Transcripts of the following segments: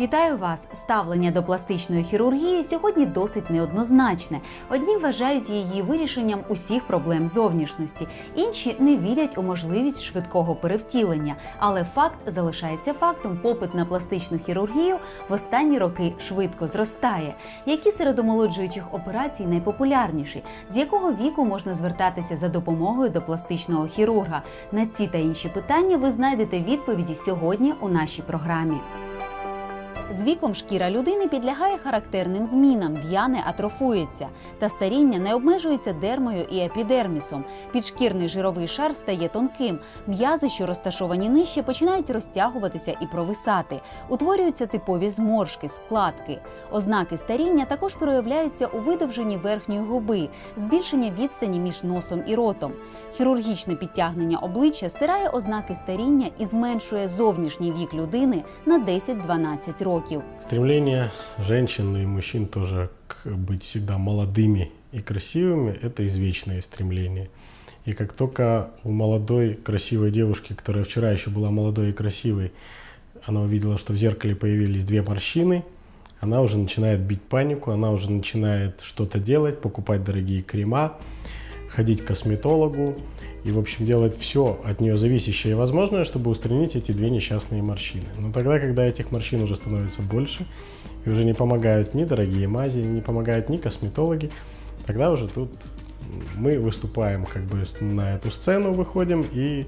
Вітаю вас! Ставлення до пластичної хірургії сьогодні досить неоднозначне. Одні вважають її вирішенням усіх проблем зовнішності, інші не вірять у можливість швидкого перевтілення. Але факт залишається фактом: попит на пластичну хірургію в останні роки швидко зростає. Які серед омолоджуючих операцій найпопулярніші? З якого віку можна звертатися за допомогою до пластичного хірурга? На ці та інші питання ви знайдете відповіді сьогодні у нашій програмі. З віком шкіра людини підлягає характерним змінам, в'яне атрофується, та старіння не обмежується дермою і епідермісом. Підшкірний жировий шар стає тонким. М'язи, що розташовані нижче, починають розтягуватися і провисати. Утворюються типові зморшки, складки. Ознаки старіння також проявляються у видовженні верхньої губи, збільшення відстані між носом і ротом. Хірургічне підтягнення обличчя стирає ознаки старіння і зменшує зовнішній вік людини на 10-12 років. Стремление женщин и мужчин тоже к быть всегда молодыми и красивыми – это извечное стремление. И как только у молодой красивой девушки, которая вчера еще была молодой и красивой, она увидела, что в зеркале появились две морщины, она уже начинает бить панику, она уже начинает что-то делать, покупать дорогие крема, ходить к косметологу и, в общем, делать все от нее зависящее и возможное, чтобы устранить эти две несчастные морщины. Но тогда, когда этих морщин уже становится больше, и уже не помогают ни дорогие мази, не помогают ни косметологи, тогда уже тут мы выступаем как бы на эту сцену, выходим и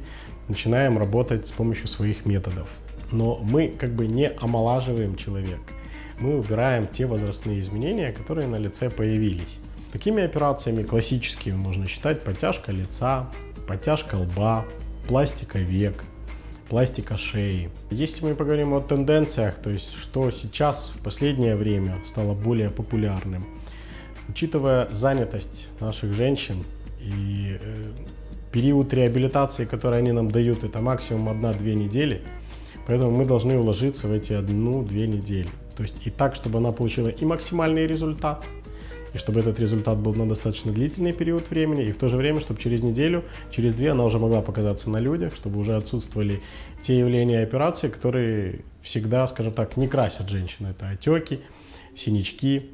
начинаем работать с помощью своих методов. Но мы как бы не омолаживаем человека. Мы убираем те возрастные изменения, которые на лице появились. Такими операциями классическими можно считать подтяжка лица, подтяжка лба, пластика век, пластика шеи. Если мы поговорим о тенденциях, то есть что сейчас в последнее время стало более популярным, учитывая занятость наших женщин и э, период реабилитации, который они нам дают, это максимум 1-2 недели, поэтому мы должны уложиться в эти 1-2 недели. То есть и так, чтобы она получила и максимальный результат, и чтобы этот результат был на достаточно длительный период времени, и в то же время, чтобы через неделю, через две она уже могла показаться на людях, чтобы уже отсутствовали те явления операции, которые всегда, скажем так, не красят женщину. Это отеки, синячки.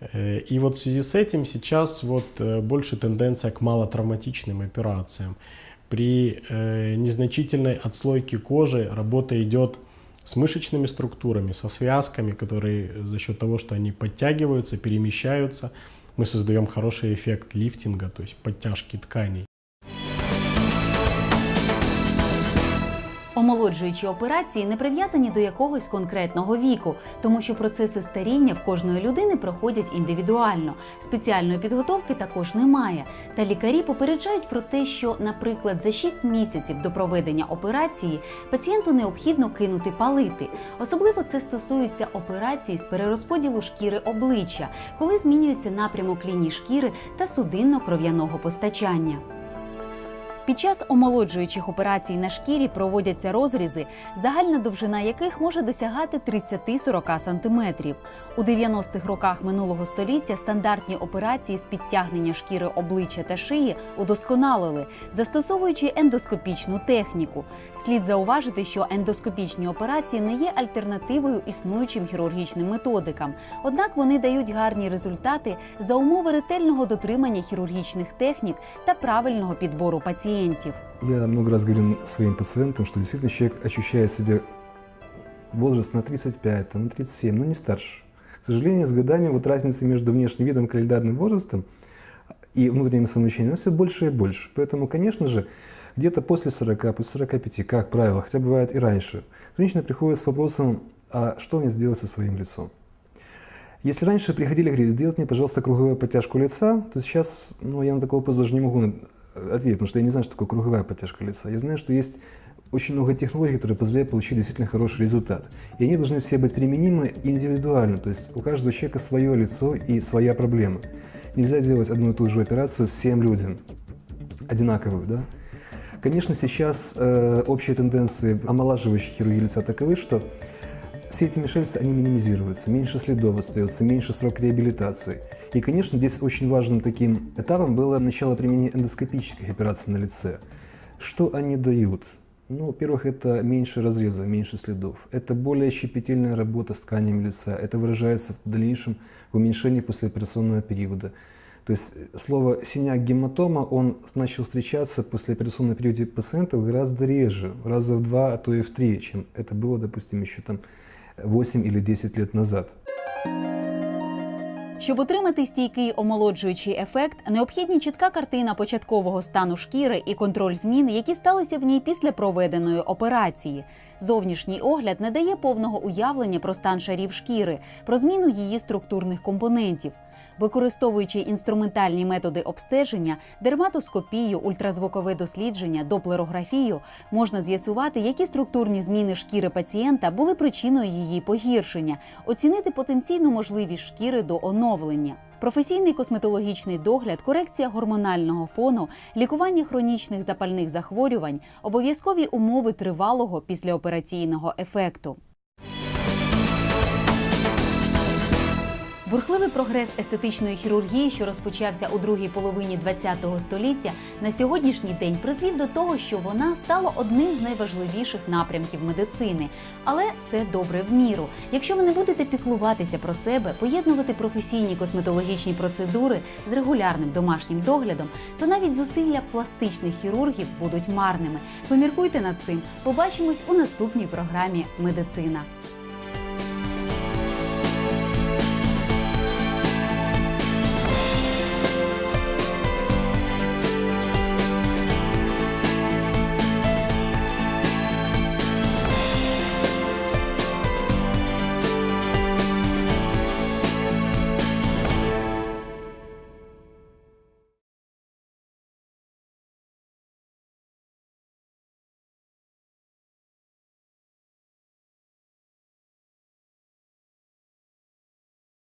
Э, И вот в связи с этим сейчас вот э, больше тенденция к малотравматичным операциям. При э, незначительной отслойке кожи работа идет с мышечными структурами, со связками, которые за счет того, что они подтягиваются, перемещаются, мы создаем хороший эффект лифтинга, то есть подтяжки тканей. Омолоджуючі операції не прив'язані до якогось конкретного віку, тому що процеси старіння в кожної людини проходять індивідуально. Спеціальної підготовки також немає. Та лікарі попереджають про те, що, наприклад, за 6 місяців до проведення операції пацієнту необхідно кинути палити. Особливо це стосується операцій з перерозподілу шкіри обличчя, коли змінюється напрямок ліній шкіри та судинно-кров'яного постачання. Під час омолоджуючих операцій на шкірі проводяться розрізи, загальна довжина яких може досягати 30-40 см. У 90-х роках минулого століття стандартні операції з підтягнення шкіри обличчя та шиї удосконалили, застосовуючи ендоскопічну техніку. Слід зауважити, що ендоскопічні операції не є альтернативою існуючим хірургічним методикам, однак вони дають гарні результати за умови ретельного дотримання хірургічних технік та правильного підбору пацієнтів. Я много раз говорю своим пациентам, что действительно человек ощущает себя возраст на 35, там, на 37, но не старше. К сожалению, с годами вот разница между внешним видом, календарным возрастом и внутренним самоощущением все больше и больше. Поэтому, конечно же, где-то после 40, после 45, как правило, хотя бывает и раньше, женщина приходит с вопросом, а что мне сделать со своим лицом? Если раньше приходили и говорили, сделать мне, пожалуйста, круговую подтяжку лица, то сейчас, ну, я на такой вопрос даже не могу ответить, потому что я не знаю, что такое круговая подтяжка лица. Я знаю, что есть очень много технологий, которые позволяют получить действительно хороший результат. И они должны все быть применимы индивидуально, то есть у каждого человека свое лицо и своя проблема. Нельзя делать одну и ту же операцию всем людям, одинаковую, да? Конечно, сейчас э, общие тенденции омолаживающей хирургии лица таковы, что все эти мешельцы, они минимизируются, меньше следов остается, меньше срок реабилитации. И, конечно, здесь очень важным таким этапом было начало применения эндоскопических операций на лице. Что они дают? Ну, во-первых, это меньше разрезов, меньше следов. Это более щепетильная работа с тканями лица. Это выражается в дальнейшем в уменьшении послеоперационного периода. То есть э, слово синяк гематома, он начал встречаться в послеоперационном периоде пациентов гораздо реже, раза в два, а то и в три, чем это было, допустим, еще там 8 или 10 лет назад. Щоб отримати стійкий омолоджуючий ефект, необхідні чітка картина початкового стану шкіри і контроль змін, які сталися в ній після проведеної операції. Зовнішній огляд не дає повного уявлення про стан шарів шкіри, про зміну її структурних компонентів. Використовуючи інструментальні методи обстеження, дерматоскопію, ультразвукове дослідження, доплерографію, можна з'ясувати, які структурні зміни шкіри пацієнта були причиною її погіршення, оцінити потенційну можливість шкіри до оновлення. Професійний косметологічний догляд, корекція гормонального фону, лікування хронічних запальних захворювань, обов'язкові умови тривалого післяопераційного ефекту. Бурхливий прогрес естетичної хірургії, що розпочався у другій половині ХХ століття, на сьогоднішній день призвів до того, що вона стала одним з найважливіших напрямків медицини. Але все добре в міру. Якщо ви не будете піклуватися про себе, поєднувати професійні косметологічні процедури з регулярним домашнім доглядом, то навіть зусилля пластичних хірургів будуть марними. Поміркуйте над цим. Побачимось у наступній програмі Медицина.